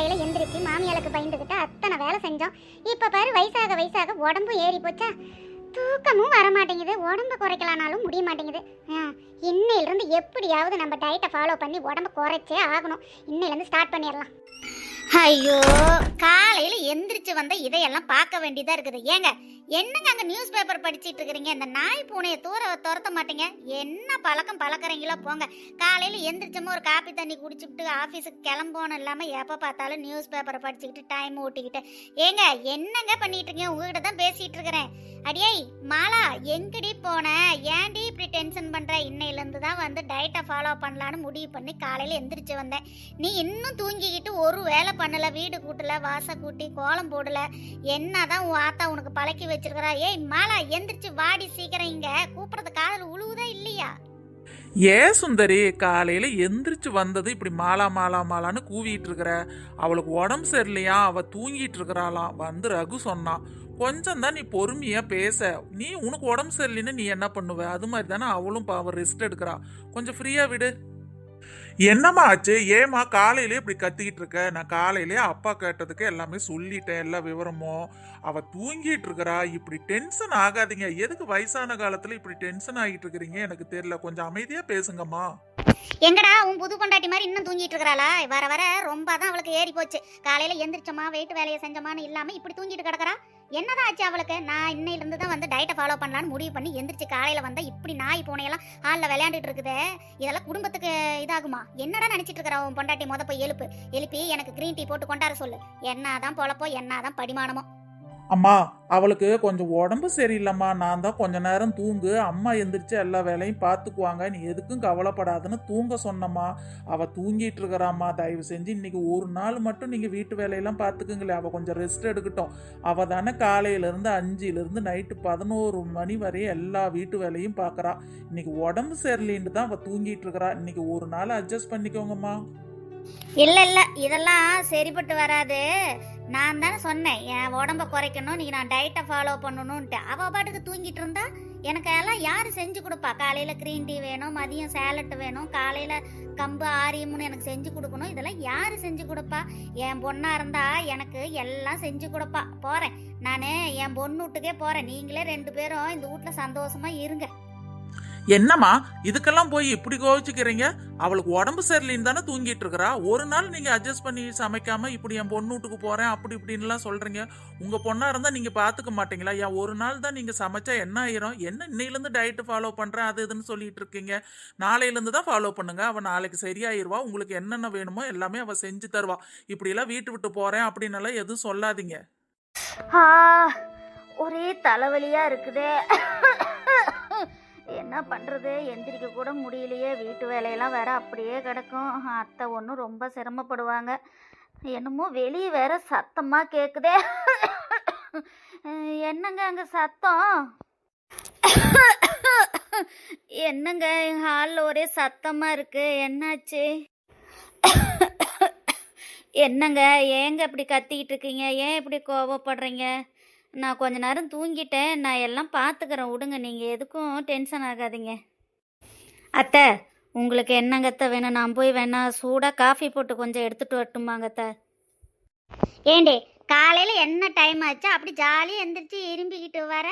காலையில எந்திரிச்சு மாமியாளுக்கு பயந்துக்கிட்டு அத்தனை வேலை செஞ்சோம். இப்போ பாரு வயசாக வயசாக உடம்பு ஏறி போச்சா? தூக்கமும் வர மாட்டேங்குது உடம்பு குறைக்கலானாலும் முடிய மாட்டேங்குது. ஆ, இன்னையிலிருந்து எப்படியாவது நம்ம டயட்டை ஃபாலோ பண்ணி உடம்பு குறைச்சே ஆகணும். இன்னையிலேருந்து ஸ்டார்ட் பண்ணிடலாம். ஐயோ காலையில் எந்திரிச்சு வந்த இதையெல்லாம் பார்க்க வேண்டியதாக இருக்குது. ஏங்க என்னங்க அங்க நியூஸ் பேப்பர் படிச்சிட்டு இருக்கிறீங்க இந்த நாய் பூனையை தூர துரத்த மாட்டீங்க? என்ன பழக்கம் பழக்கறீங்களோ போங்க. காலையில எந்திரிச்சோமோ ஒரு காப்பி தண்ணி குடிச்சுட்டு ஆஃபீஸுக்கு கிளம்போன்னு இல்லாம எப்போ பார்த்தாலும் நியூஸ் பேப்பரை படிச்சுக்கிட்டு டைம் ஓட்டிக்கிட்டு. ஏங்க என்னங்க பண்ணிட்டு இருக்கீங்க உங்ககிட்ட தான் பேசிட்டு இருக்கிறேன் அடியே மாலா எங்கடி போன? ஏன்டி இப்படி டென்ஷன் பண்ற? இன்னையிலேருந்து தான் வந்து டயட்டை ஃபாலோ பண்ணலான்னு முடிவு பண்ணி காலையில எந்திரிச்சு வந்தேன். நீ இன்னும் தூங்கிக்கிட்டு ஒரு வேலை பண்ணல. வீடு கூட்டல வாச கூட்டி கோலம் போடல. என்னதான் உன் ஆத்தா உனக்கு பழக்கி வச்சு வச்சிருக்கிறா ஏய் மாலா எந்திரிச்சு வாடி சீக்கிரம் இங்க. கூப்பிடுறது காதல் உழுவுதா இல்லையா? ஏ சுந்தரி காலையில எந்திரிச்சு வந்தது இப்படி மாலா மாலா மாலான்னு கூவிட்டு இருக்கிற அவளுக்கு உடம்பு சரியில்லையா? அவ தூங்கிட்டு இருக்கிறாளாம். வந்து ரகு சொன்னான் கொஞ்சம் தான் நீ பொறுமையா பேச. நீ உனக்கு உடம்பு சரியில்லைன்னு நீ என்ன பண்ணுவ? அது மாதிரி தானே அவளும் பாவம் ரெஸ்ட் எடுக்கிறா. கொஞ்சம் ஃப்ரீயா விடு. என்னம்மா ஆச்சு? ஏமா காலையிலே இப்படி கத்திக்கிட்டு இருக்க? நான் காலையிலே அப்பா கேட்டதுக்கு எல்லாமே சொல்லிட்டேன் எல்லா விவரமும். அவ தூங்கிட்டு இருக்கிறா. இப்படி டென்ஷன் ஆகாதீங்க. எதுக்கு வயசான காலத்துல இப்படி டென்ஷன் ஆகிட்டு இருக்கிறீங்க? எனக்கு தெரியல. கொஞ்சம் அமைதியா பேசுங்கம்மா. எங்கடா உன் புது பொண்டாட்டி மாதிரி இன்னும் தூங்கிட்டு இருக்கிறாளா? வர வர ரொம்ப தான் அவளுக்கு ஏறி போச்சு. காலையில எந்திரிச்சோமா வெயிட் வேலையை செஞ்சோமான்னு இல்லாம இப்படி தூங்கிட்டு கிடக்குறா? என்னதான் ஆச்சு அவளுக்கு? நான் இன்னையில இருந்து தான் வந்து டயட்டை ஃபாலோ பண்ணலான்னு முடிவு பண்ணி எந்திரிச்சு காலையில வந்தா இப்படி நாய் பூனையெல்லாம் ஹாலில் விளையாண்டுட்டு இருக்குது. இதெல்லாம் குடும்பத்துக்கு இதாகுமா? என்னடா நினைச்சிட்டு இருக்கிறா உன் பொண்டாட்டி? முத போய் எழுப்பு. எழுப்பி எனக்கு கிரீன் டீ போட்டு கொண்டாட சொல்லு. என்னதான் பொழப்போ என்னதான் படிமானமோ. அம்மா அவளுக்கு கொஞ்சம் உடம்பு சரியில்லைம்மா. நான் தான் கொஞ்ச நேரம் தூங்கு. அம்மா எந்திரிச்சு எல்லா வேலையும் பார்த்துக்குவாங்க நீ எதுக்கும் கவலைப்படாதுன்னு தூங்க சொன்னம்மா. அவ தூங்கிட்டு இருக்கிறாம்மா. தயவு செஞ்சு இன்னைக்கு ஒரு நாள் மட்டும் நீங்கள் வீட்டு வேலையெல்லாம் பார்த்துக்குங்களே அவள் கொஞ்சம் ரெஸ்ட் எடுக்கட்டும். அவள் தானே காலையிலேருந்து அஞ்சிலேருந்து நைட்டு பதினோரு மணி வரையும் எல்லா வீட்டு வேலையும் பார்க்குறா இன்னைக்கு உடம்பு சரியில்லைன்னு தான் அவள் தூங்கிட்டு இருக்கிறா. இன்னைக்கு ஒரு நாள் அட்ஜஸ்ட் பண்ணிக்கோங்கம்மா. இல்லை இல்லை இதெல்லாம் சரிப்பட்டு வராது. நான் தானே சொன்னேன் என் உடம்ப குறைக்கணும் நீ நான் டயட்டை ஃபாலோ பண்ணணும்ன்ட்டு அவள் பாட்டுக்கு தூங்கிட்டு இருந்தா எனக்கு எல்லாம் யார் செஞ்சு கொடுப்பா? காலையில் க்ரீன் டீ வேணும் மதியம் சேலட் வேணும் காலையில் கம்பு ஆரியம்னு எனக்கு செஞ்சு கொடுக்கணும் இதெல்லாம் யார் செஞ்சு கொடுப்பா? என் பொண்ணாக இருந்தால் எனக்கு எல்லாம் செஞ்சு கொடுப்பா. போகிறேன் நான் என் பொண்ணு வீட்டுக்கே போகிறேன் நீங்களே ரெண்டு பேரும் இந்த வீட்டில் சந்தோஷமாக இருங்க. என்னம்மா இதுக்கெல்லாம் போய் இப்படி கோவிச்சுக்கிறீங்க? அவளுக்கு உடம்பு சரியில்லைன்னு தானே தூங்கிட்டு இருக்கிறா? ஒரு நாள் நீங்க அட்ஜஸ்ட் பண்ணி சமைக்காம இப்படி என் பொண்ணு வீட்டுக்கு போறேன் அப்படி இப்படின்லாம் சொல்றீங்க. உங்க பொண்ணா இருந்தா நீங்க பாத்துக்க மாட்டீங்களா? ஏன் ஒரு நாள் தான் நீங்க சமைச்சா என்ன ஆயிரும்? என்ன இன்னையிலேருந்து டயட்டு டயட் ஃபாலோ பண்றேன் அது இதுன்னு சொல்லிட்டு இருக்கீங்க. நாளையிலேருந்து தான் ஃபாலோ பண்ணுங்க. அவ நாளைக்கு சரியாயிருவா. உங்களுக்கு என்னென்ன வேணுமோ எல்லாமே அவ செஞ்சு தருவா. இப்படிலாம் வீட்டு விட்டு போறேன் அப்படின்னு எல்லாம் எதுவும் சொல்லாதீங்க. ஒரே தலைவலியா இருக்குதே. என்ன பண்ணுறது எந்திரிக்க கூட முடியலையே. வீட்டு வேலையெல்லாம் வேற அப்படியே கிடக்கும். அத்தை ஒன்றும் ரொம்ப சிரமப்படுவாங்க. என்னமோ வெளியே வேற சத்தமாக கேட்குதே என்னங்க அங்கே சத்தம்? என்னங்க ஹாலில் ஒரே சத்தமாக இருக்கு? என்னாச்சு? என்னங்க? ஏங்க இப்படி கத்திக்கிட்டு இருக்கீங்க? ஏன் இப்படி கோவப்படுறீங்க? நான் கொஞ்ச நேரம் தூங்கிட்டேன். நான் எல்லாம் பார்த்துக்கிறேன் விடுங்க நீங்கள் எதுக்கும் டென்ஷன் ஆகாதீங்க. அத்தை உங்களுக்கு என்னங்கத்த வேணும்? நான் போய் வேணா சூடாக காஃபி போட்டு கொஞ்சம் எடுத்துட்டு வரட்டுமாங்கத்த ஏண்டே ஏண்டி என்ன டைம் ஆச்சு? அப்படி ஜாலியாக எந்திரிச்சு இரும்பிக்கிட்டு வர?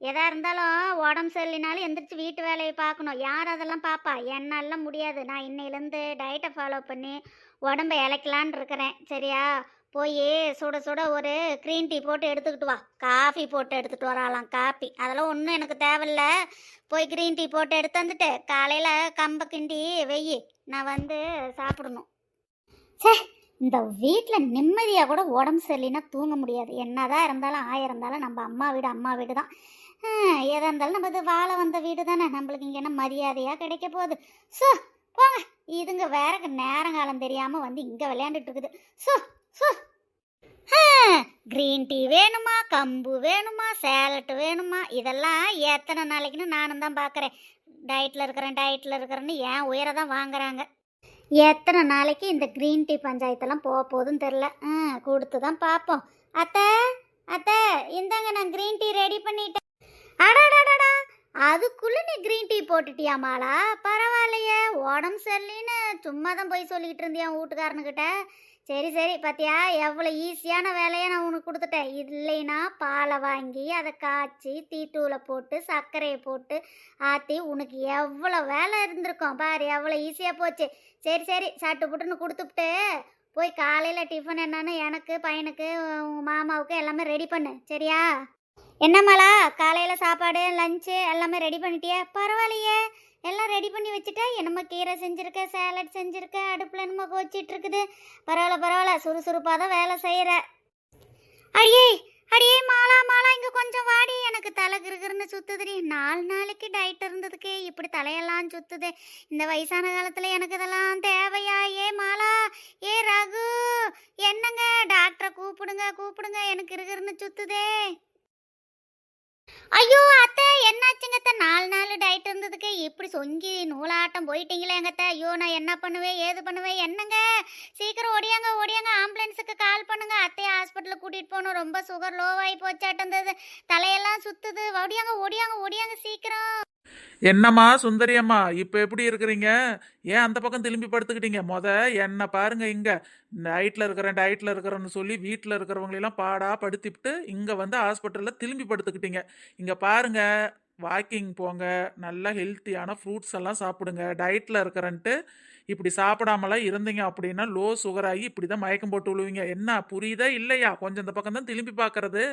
எதா இருந்தாலும் உடம்பு சரியில்லைனாலும் எந்திரிச்சு வீட்டு வேலையை பார்க்கணும். யார் அதெல்லாம் பார்ப்பா என்னாலாம் முடியாது. நான் இன்னையிலேருந்து டயட்டை ஃபாலோ பண்ணி உடம்ப இழைக்கலான் இருக்கிறேன். சரியா? போய் சுட சுட ஒரு க்ரீன் டீ போட்டு எடுத்துக்கிட்டு வா. காஃபி போட்டு எடுத்துகிட்டு வராலாம் காஃபி அதெல்லாம் ஒன்றும் எனக்கு தேவையில்ல. போய் க்ரீன் டீ போட்டு எடுத்து வந்துட்டு காலையில் கம்ப கிண்டி வெயி நான் வந்து சாப்பிடணும். சே இந்த வீட்டில் நிம்மதியாக கூட உடம்பு சரியில்லைன்னா தூங்க முடியாது. என்னதான் இருந்தாலும் ஆயிருந்தாலும் இருந்தாலும் நம்ம அம்மா வீடு அம்மா வீடு தான். எதாக இருந்தாலும் நம்ம இது வாழ வந்த வீடு தானே. நம்மளுக்கு இங்கே என்ன மரியாதையாக கிடைக்க போகுது? ஸோ போங்க. இதுங்க வேற நேரங்காலம் தெரியாமல் வந்து இங்கே விளையாண்டுட்டு இருக்குது. ஸோ க்ரீன் டீ வேணுமா? கம்பு வேணுமா? சேலட் வேணுமா? இதெல்லாம் எத்தனை நாளைக்குன்னு நானும் தான் பார்க்குறேன் டயட்டில் இருக்கிறேன் டயட்டில் இருக்கிறேன்னு ஏன் உயரை தான் வாங்குறாங்க. எத்தனை நாளைக்கு இந்த க்ரீன் டீ பஞ்சாயத்தெல்லாம் போக போகுதுன்னு தெரில ஆ கொடுத்து தான் பார்ப்போம். அத்தை அத்தை இந்தாங்க நான் க்ரீன் டீ ரெடி பண்ணிட்டேன். அடாடா அதுக்குள்ள நீ க்ரீன் டீ போட்டுட்டியா மாலா? பரவாயில்லையே உடம்பு சரியில்லைன்னு சும்மா தான் போய் சொல்லிக்கிட்டு இருந்தியா வீட்டுக்காரனுக்கிட்ட சரி சரி பாத்தியா எவ்வளோ ஈஸியான வேலையை நான் உனக்கு கொடுத்துட்டேன். இல்லைன்னா பாலை வாங்கி அதை காய்ச்சி தீட்டூவில் போட்டு சர்க்கரையை போட்டு ஆற்றி உனக்கு எவ்வளோ வேலை இருந்திருக்கும். பாரு எவ்வளோ ஈஸியாக போச்சு. சரி சரி சட்டு புட்டுன்னு கொடுத்துப்புட்டு போய் காலையில் டிஃபன் என்னன்னு எனக்கு பையனுக்கு உங்கள் மாமாவுக்கு எல்லாமே ரெடி பண்ணு. சரியா? என்னம்மாளா காலையில் சாப்பாடு லஞ்சு எல்லாமே ரெடி பண்ணிட்டியா? பரவாயில்லையே. எல்லாம் ரெடி பண்ணி வச்சுட்டா என்னமோ கீரை செஞ்சுருக்க சேலட் செஞ்சுருக்க அடுப்பில் என்னமோ கோச்சிட்டு இருக்குது. பரவாயில்ல பரவாயில்ல. சுறுசுறுப்பாக தான் வேலை செய்கிற அடியே அடியே மாலா மாலா இங்கே கொஞ்சம் வாடி. எனக்கு தலை கிருகிருன்னு சுத்துதுடி. நாலு நாளைக்கு டயட் இருந்ததுக்கே இப்படி தலையெல்லாம் சுத்துது. இந்த வயசான காலத்தில் எனக்கு இதெல்லாம் தேவையா? ஏ மாலா ஏ ரகு என்னங்க? டாக்டரை கூப்பிடுங்க கூப்பிடுங்க. எனக்கு கிருகிருன்னு சுத்துதே. ஐயோ அத்தை என்னாச்சுங்க நாலு நாள் டயட் இருந்ததுக்கு இப்படி சொங்கி நூலாட்டம் போயிட்டீங்களே எங்கத்த ஐயோ நான் என்ன பண்ணுவேன்? ஏது பண்ணுவேன்? என்னங்க? சீக்கிரம் ஓடியாங்க ஓடியாங்க. ஆம்புலன்ஸுக்கு கால் பண்ணுங்க. அத்தையை ஹாஸ்பிட்டலுக்கு கூட்டிகிட்டு போகணும். ரொம்ப சுகர் லோவாகி போச்சாட்டந்தது தலையெல்லாம் சுத்துது. ஓடியாங்க ஓடியாங்க ஓடியாங்க சீக்கிரம். என்னம்மா சுந்தரியம்மா இப்போ எப்படி இருக்கிறீங்க? ஏன் அந்த பக்கம் திரும்பி படுத்துக்கிட்டீங்க? மொத என்னை பாருங்க இங்கே. டயட்டில் இருக்கிறேன் டயட்டில் இருக்கிறேன்னு சொல்லி வீட்டில் இருக்கிறவங்களெல்லாம் பாடாக படுத்திவிட்டு இங்கே வந்து ஹாஸ்பிட்டலில் திரும்பி படுத்துக்கிட்டீங்க. இங்கே பாருங்க வாக்கிங் போங்க நல்லா ஹெல்த்தியான ஃப்ரூட்ஸ் எல்லாம் சாப்பிடுங்க. டயட்டில் இருக்கிறன்ட்டு இப்படி சாப்பிடாமலாம் இருந்தீங்க அப்படின்னா லோ சுகர் ஆகி இப்படி தான் மயக்கம் போட்டு விழுவீங்க. என்ன புரியுதா இல்லையா? கொஞ்சம் இந்த பக்கம் தான் திரும்பி பார்க்கறது.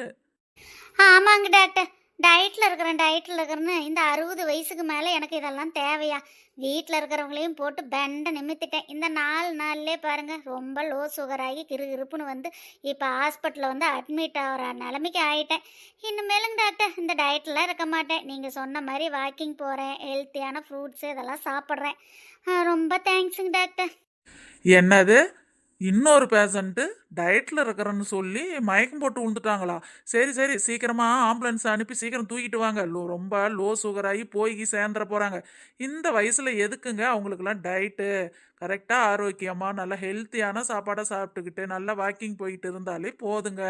ஆமாங்க டாக்டர். டயட்டில் இருக்கிறேன் டயட்டில் இருக்கிறேன்னு இந்த அறுபது வயசுக்கு மேலே எனக்கு இதெல்லாம் தேவையா? வீட்டில் இருக்கிறவங்களையும் போட்டு பெண்டை நிமித்திட்டேன். இந்த நாலு நாள்லேயே பாருங்கள் ரொம்ப லோ சுகர் ஆகி கிறுகிறுப்புன்னு வந்து இப்போ ஹாஸ்பிட்டலில் வந்து அட்மிட் ஆகிற நிலைமைக்கு ஆகிட்டேன் இனிமேலுங்க டாக்டர் இந்த டயட்லாம் இருக்க மாட்டேன். நீங்கள் சொன்ன மாதிரி வாக்கிங் போகிறேன் ஹெல்த்தியான ஃப்ரூட்ஸு இதெல்லாம் சாப்பிட்றேன். ரொம்ப தேங்க்ஸுங்க டாக்டர். என்னது? இன்னொரு பேஷண்ட்டு டயட்டில் இருக்கிறேன்னு சொல்லி மயக்கம் போட்டு விழுந்துட்டாங்களா சரி சரி சீக்கிரமாக ஆம்புலன்ஸ் அனுப்பி சீக்கிரம் தூக்கிட்டு வாங்க. லோ ரொம்ப லோ சுகராகி போய் சேர்ந்துட போகிறாங்க இந்த வயசில் எதுக்குங்க அவங்களுக்குலாம் டயட்டு கரெக்டாக ஆரோக்கியமாக நல்லா ஹெல்த்தியான சாப்பாடை சாப்பிட்டுக்கிட்டு நல்லா வாக்கிங் போயிட்டு இருந்தாலே போதுங்க.